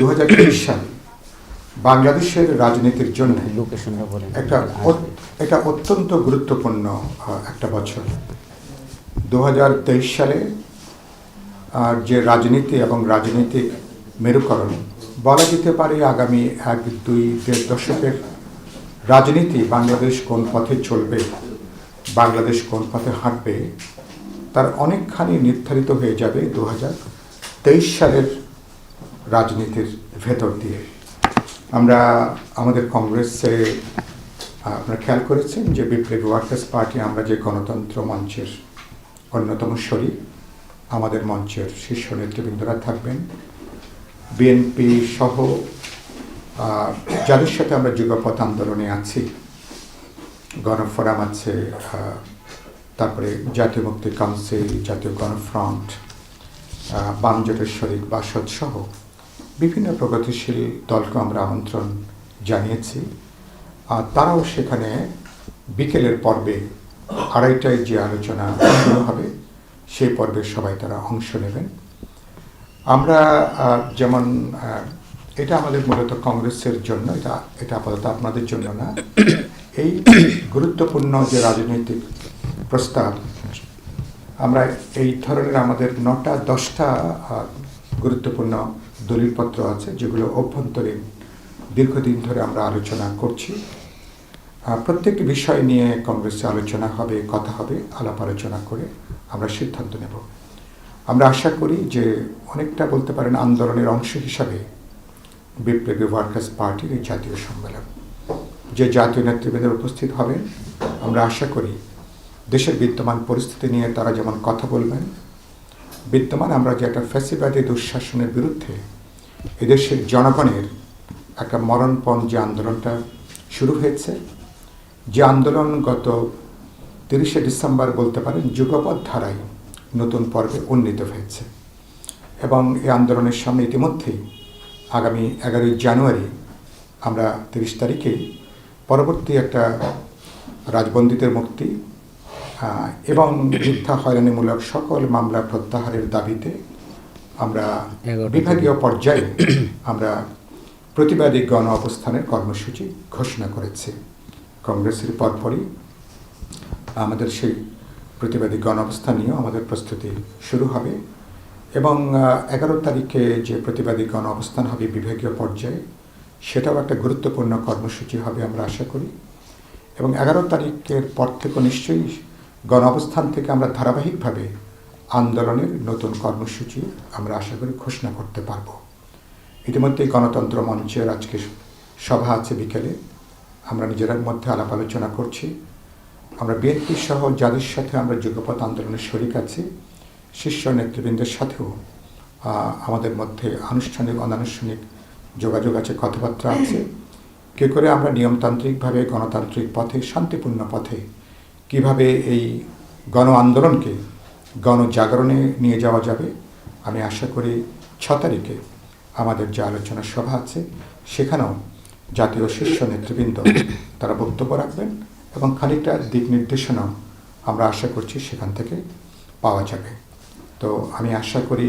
দু হাজার তেইশ সাল বাংলাদেশের রাজনীতির জন্য একটা এটা অত্যন্ত গুরুত্বপূর্ণ একটা বছর। দু হাজার তেইশ সালে আর যে রাজনীতি এবং রাজনৈতিক মেরুকরণ বলা যেতে পারে আগামী এক দুই দেড় দশকের রাজনীতি বাংলাদেশ কোন পথে চলবে বাংলাদেশ কোন পথে হাঁটবে তার অনেকখানি নির্ধারিত হয়ে যাবে দু হাজার তেইশ সালের রাজনীতির ভেতর দিয়ে। আমরা আমাদের কংগ্রেসে আপনারা খেয়াল করেছেন যে বিপ্লবী ওয়ার্কার্স পার্টি আমরা যে গণতন্ত্র মঞ্চের অন্যতম শরীর আমাদের মঞ্চের শীর্ষ নেতৃবৃন্দরা থাকবেন। বিএনপি সহ যাদের সাথে আমরা যুগপথ আন্দোলনে আছি গণফোরাম আছে তারপরে জাতীয় মুক্তি কাউন্সিল জাতীয় গণফ্রন্ট আহ, বাম জোটের শরিক বাসদ সহ বিভিন্ন প্রগতিশীল দলকে আমরা আমন্ত্রণ জানিয়েছি। আর তারাও সেখানে বিকেলের পর্বে আড়াইটায় যে আলোচনা হবে, সেই পর্বে সবাই তারা অংশ নেবেন। আমরা যেমন এটা আমাদের মূলত কংগ্রেসের জন্য, এটা এটা আপাতত আপনাদের জন্য না। এই গুরুত্বপূর্ণ যে রাজনৈতিক প্রস্তাব, আমরা এই ধরনের আমাদের নটা, দশটা গুরুত্বপূর্ণ দলিলপত্র আছে, যেগুলো অভ্যন্তরীণ দীর্ঘদিন ধরে আমরা আলোচনা করছি। প্রত্যেকটি বিষয় নিয়ে কংগ্রেসে আলোচনা হবে, কথা হবে, আলাপ আলোচনা করে আমরা সিদ্ধান্ত নেব। আমরা আশা করি যে অনেকটা বলতে পারেন আন্দোলনের অংশ হিসাবে বিপ্লবী ওয়ার্কার্স পার্টির এই জাতীয় সম্মেলন, যে জাতীয় নেতৃবৃন্দের উপস্থিত হবেন, আমরা আশা করি দেশের বিদ্যমান পরিস্থিতি নিয়ে তারা যেমন কথা বলবেন বিদ্যমান আমরা যে একটা ফ্যাসিবাদী দুঃশাসনের বিরুদ্ধে এদেশের জনগণের একটা মরণপণ যে আন্দোলনটা শুরু হয়েছে, যে আন্দোলন গত তিরিশে ডিসেম্বর বলতে পারেন যুগপৎ ধারায় নতুন পর্বে উন্নীত হয়েছে। এবং এই আন্দোলনের সামনে ইতিমধ্যেই আগামী এগারোই জানুয়ারি আমরা তিরিশ তারিখে পরবর্তী একটা রাজবন্দীদের মুক্তি এবং মিথ্যা হয়রানিমূলক সকল মামলা প্রত্যাহারের দাবিতে আমরা বিভাগীয় পর্যায়ে আমরা প্রতিবাদী গণ অবস্থানের কর্মসূচি ঘোষণা করেছি। কংগ্রেসের পরপরই আমাদের সেই প্রতিবাদী গণ অবস্থান নিয়েও আমাদের প্রস্তুতি শুরু হবে এবং এগারো তারিখে যে প্রতিবাদী গণ অবস্থান হবে বিভাগীয় পর্যায়ে সেটাও একটা গুরুত্বপূর্ণ কর্মসূচি হবে আমরা আশা করি। এবং এগারো তারিখের পর থেকে নিশ্চয়ই গণ অবস্থান থেকে আমরা ধারাবাহিকভাবে আন্দোলনের নতুন কর্মসূচি আমরা আশা করি ঘোষণা করতে পারব। ইতিমধ্যেই গণতন্ত্র মঞ্চের আজকে সভা আছে বিকেলে। আমরা নিজেদের মধ্যে আলাপ আলোচনা করছি। আমরা বিএনপি সহ যাদের সাথে আমরা যুগপথ আন্দোলনের শরিক আছি, শীর্ষ নেতৃবৃন্দের সাথেও আমাদের মধ্যে আনুষ্ঠানিক, অনানুষ্ঠানিক যোগাযোগ আছে, কথাবার্তা আছে। কে করে আমরা নিয়মতান্ত্রিকভাবে গণতান্ত্রিক পথে, শান্তিপূর্ণ পথে কীভাবে এই গণ আন্দোলনকে গণজাগরণে নিয়ে যাওয়া যাবে, আমি আশা করি ছ তারিখে আমাদের যে আলোচনা সভা আছে, সেখানেও জাতীয় শীর্ষ নেতৃবৃন্দ তারা বক্তব্য রাখবেন এবং খানিকটা দিক নির্দেশনাও আমরা আশা করছি সেখান থেকে পাওয়া যাবে। তো আমি আশা করি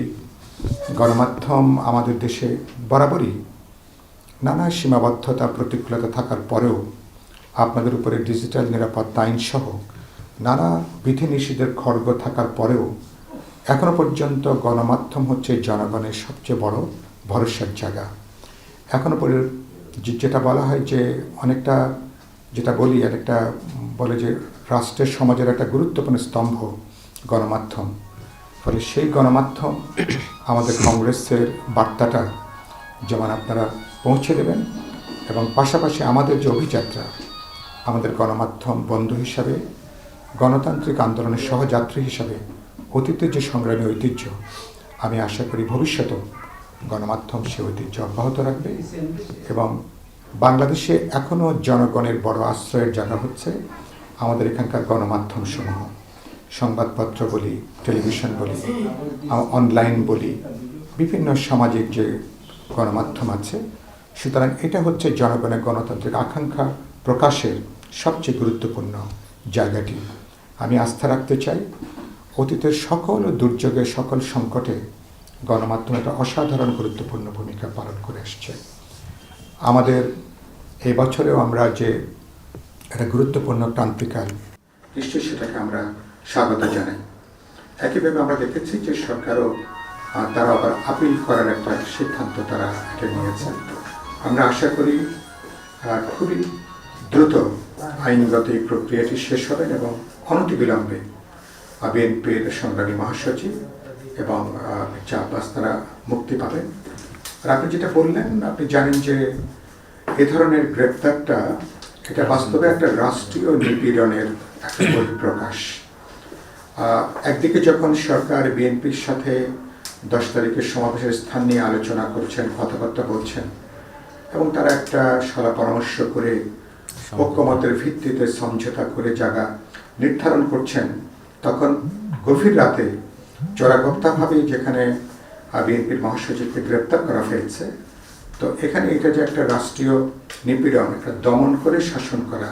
গণমাধ্যম আমাদের দেশে বরাবরই নানা সীমাবদ্ধতা, প্রতিকূলতা থাকার পরেও আপনাদের উপরে ডিজিটাল নিরাপত্তা আইন সহ নানা বিধিনিষেধের খড়গ থাকার পরেও এখনও পর্যন্ত গণমাধ্যম হচ্ছে জনগণের সবচেয়ে বড় ভরসার জায়গা। এখনও পরে যেটা বলা হয় যে অনেকটা যেটা বলি আর একটা বলে যে রাষ্ট্রের সমাজের একটা গুরুত্বপূর্ণ স্তম্ভ গণমাধ্যম। ফলে সেই গণমাধ্যম আমাদের কংগ্রেসের বার্তাটা যেমন আপনারা পৌঁছে দেবেন এবং পাশাপাশি আমাদের যে অভিযাত্রা আমাদের গণমাধ্যম বন্ধু হিসাবে, গণতান্ত্রিক আন্দোলনের সহযাত্রী হিসাবে অতীতের যে সংগ্রামী ঐতিহ্য, আমি আশা করি ভবিষ্যতেও গণমাধ্যম সে ঐতিহ্য অব্যাহত রাখবে এবং বাংলাদেশে এখনও জনগণের বড় আশ্রয়ের জায়গা হচ্ছে আমাদের এখানকার গণমাধ্যম সমূহ সংবাদপত্র বলি, টেলিভিশন বলি অনলাইন বলি, বিভিন্ন সামাজিক যে গণমাধ্যম আছে, সুতরাং এটা হচ্ছে জনগণের গণতান্ত্রিক আকাঙ্ক্ষা। প্রকাশের সবচেয়ে গুরুত্বপূর্ণ জায়গাটি। আমি আস্থা রাখতে চাই, অতীতের সকল দুর্যোগে সকল সংকটে গণমাধ্যম একটা অসাধারণ গুরুত্বপূর্ণ ভূমিকা পালন করে আসছে আমাদের এই বছরেও আমরা যে একটা গুরুত্বপূর্ণ ক্রান্তিকাল, নিশ্চয়ই সেটাকে আমরা স্বাগত জানাই। একইভাবে আমরা দেখেছি যে সরকারও তারা আবার আপিল করার একটা সিদ্ধান্ত তারা এটা নিয়েছেন আমরা আশা করি খুবই দ্রুত আইনগত এই প্রক্রিয়াটি শেষ হবে এবং অনতিবিলম্বে বিএনপির সংগ্রামী মহাসচিব এবং মির্জা আব্বাস তারা মুক্তি পাবেন। আর আপনি যেটা বললেন, আপনি জানেন যে এ ধরনের গ্রেপ্তারটা এটা বাস্তবে একটা রাষ্ট্রীয় নিপীড়নের একটা বহিঃপ্রকাশ একদিকে যখন সরকার বিএনপির সাথে দশ তারিখের সমাবেশের স্থান নিয়ে আলোচনা করছেন, কথাবার্তা বলছেন এবং তারা একটা সলা পরামর্শ করে ঐক্যমতের ভিত্তিতে সমঝোতা করে জায়গা নির্ধারণ করছেন। তখন গভীর রাতে চোরাগপ্তাভাবে যেখানে বিএনপির মহাসচিবকে গ্রেপ্তার করা হয়েছে, তো এখানে এটা যে একটা রাষ্ট্রীয় নিপীড়ন, একটা দমন করে শাসন করা,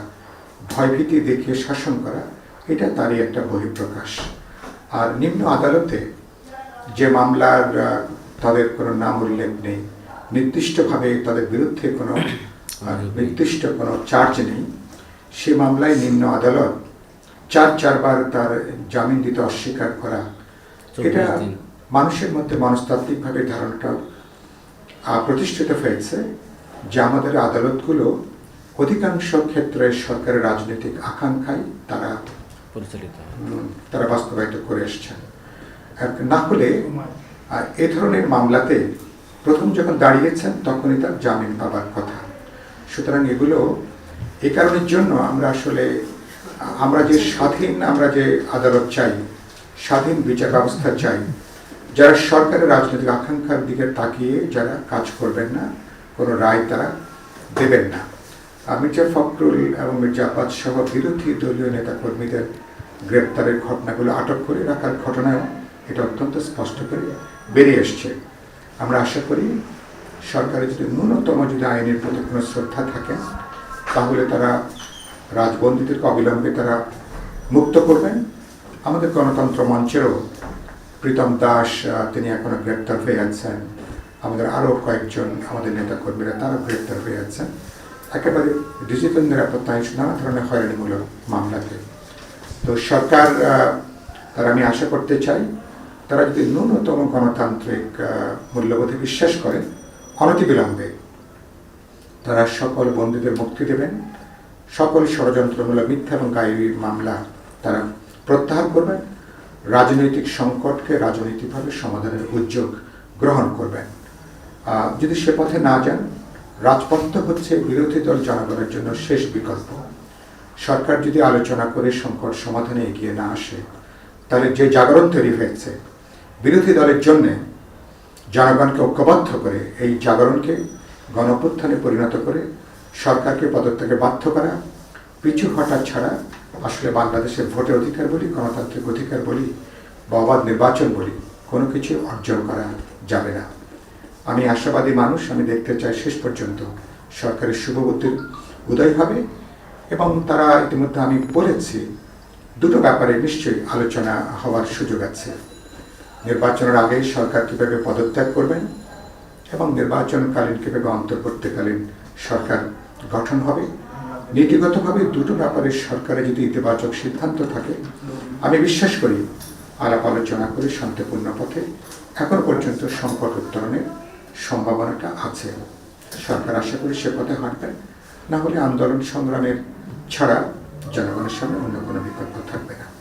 ভয়ভীতি দেখিয়ে শাসন করা, এটা তারই একটা বহিঃপ্রকাশ। আর নিম্ন আদালতে যে মামলার তাদের কোনো নাম উল্লেখ নেই, নির্দিষ্টভাবে তাদের বিরুদ্ধে কোনো আহ, নির্দিষ্ট কোনো চার্জ নেই। সে মামলায় নিম্ন আদালত চার চারবার তার জামিন দিতে অস্বীকার করা। এটা মানুষের মধ্যে মনস্তাত্ত্বিকভাবে ধারণাটা প্রতিষ্ঠিত হয়েছে যে আমাদের আদালতগুলো অধিকাংশ ক্ষেত্রে সরকারের রাজনৈতিক আকাঙ্ক্ষায় তারা পরিচালিত তারা বাস্তবায়িত করে এসছেন আর না হলে এ ধরনের মামলাতে প্রথম যখন দাঁড়িয়েছেন তখনই তার জামিন পাবার কথা। সুতরাং এগুলো এ কারণের জন্য আমরা আসলে, আমরা যে স্বাধীন, আমরা যে আদালত চাই, স্বাধীন বিচার ব্যবস্থা চাই, যারা সরকারের রাজনৈতিক আকাঙ্ক্ষার দিকে তাকিয়ে যারা কাজ করবেন না, কোনো রায় তারা দেবেন না। মির্জা ফখরুল এবং মির্জা আব্বাস সহ বিরোধী দলীয় নেতাকর্মীদের গ্রেপ্তারের ঘটনাগুলো আটক করে রাখার ঘটনায় এটা অত্যন্ত স্পষ্ট করে বেরিয়ে এসছে। আমরা আশা করি সরকারের যদি ন্যূনতম যদি আইনের প্রতি কোনো শ্রদ্ধা থাকে, তাহলে তারা রাজবন্দীদেরকে অবিলম্বে তারা মুক্ত করবেন। আমাদের গণতন্ত্র মঞ্চেরও প্রীতম দাস তিনি এখনও গ্রেপ্তার হয়ে আছেন। আমাদের আরও কয়েকজন আমাদের নেতাকর্মীরা তারাও গ্রেপ্তার হয়ে আছেন। একেবারে ডিজিটাল নিরাপত্তা আইন নানা ধরনের হয়রানিমূলক মামলাতে। তো সরকার তারা আমি আশা করতে চাই, তারা যদি ন্যূনতম গণতান্ত্রিক মূল্যবোধে বিশ্বাস করেন অনতিবিলম্বে তারা সকল বন্দীদের মুক্তি দেবেন। সকল ষড়যন্ত্রমূলক মিথ্যা এবং গায়েবী মামলা তারা প্রত্যাহার করবেন। রাজনৈতিক সংকটকে রাজনৈতিকভাবে সমাধানের উদ্যোগ গ্রহণ করবেন। যদি সে পথে না যান, রাজপথ হচ্ছে বিরোধী দল জনগণের জন্য শেষ বিকল্প। সরকার যদি আলোচনা করে সংকট সমাধানে এগিয়ে না আসে, তাহলে যে জাগরণ তৈরি হয়েছে, বিরোধী দলের জন্যে জনগণকে ঐক্যবদ্ধ করে এই জাগরণকে গণঅভ্যুত্থানে পরিণত করে সরকারকে পদত্যাগে বাধ্য করা, পিছু হটা ছাড়া আসলে বাংলাদেশের ভোটের অধিকার বলি, গণতান্ত্রিক অধিকার বলি বা অবাধ নির্বাচন বলি, কোনো কিছু অর্জন করা যাবে না। আমি আশাবাদী মানুষ, আমি দেখতে চাই শেষ পর্যন্ত সরকারের শুভবুদ্ধির উদয় হবে এবং তারা ইতিমধ্যে আমি বলেছি, দুটো ব্যাপারে নিশ্চয়ই আলোচনা হওয়ার সুযোগ আছে। নির্বাচনের আগে সরকার কীভাবে পদত্যাগ করবেন এবং নির্বাচনকালীন কীভাবে অন্তর্বর্তীকালীন সরকার গঠন হবে, নীতিগতভাবে দুটো ব্যাপারে সরকারের যদি ইতিবাচক সিদ্ধান্ত থাকে, আমি বিশ্বাস করি আলাপ আলোচনা করে শান্তিপূর্ণ পথে এখন পর্যন্ত সংকট উত্তরণের সম্ভাবনাটা আছে। সরকার আশা করি সে পথে হাঁটবেন, না হলে আন্দোলন সংগ্রামের ছাড়া জনগণের সামনে অন্য কোনো বিকল্প থাকবে না।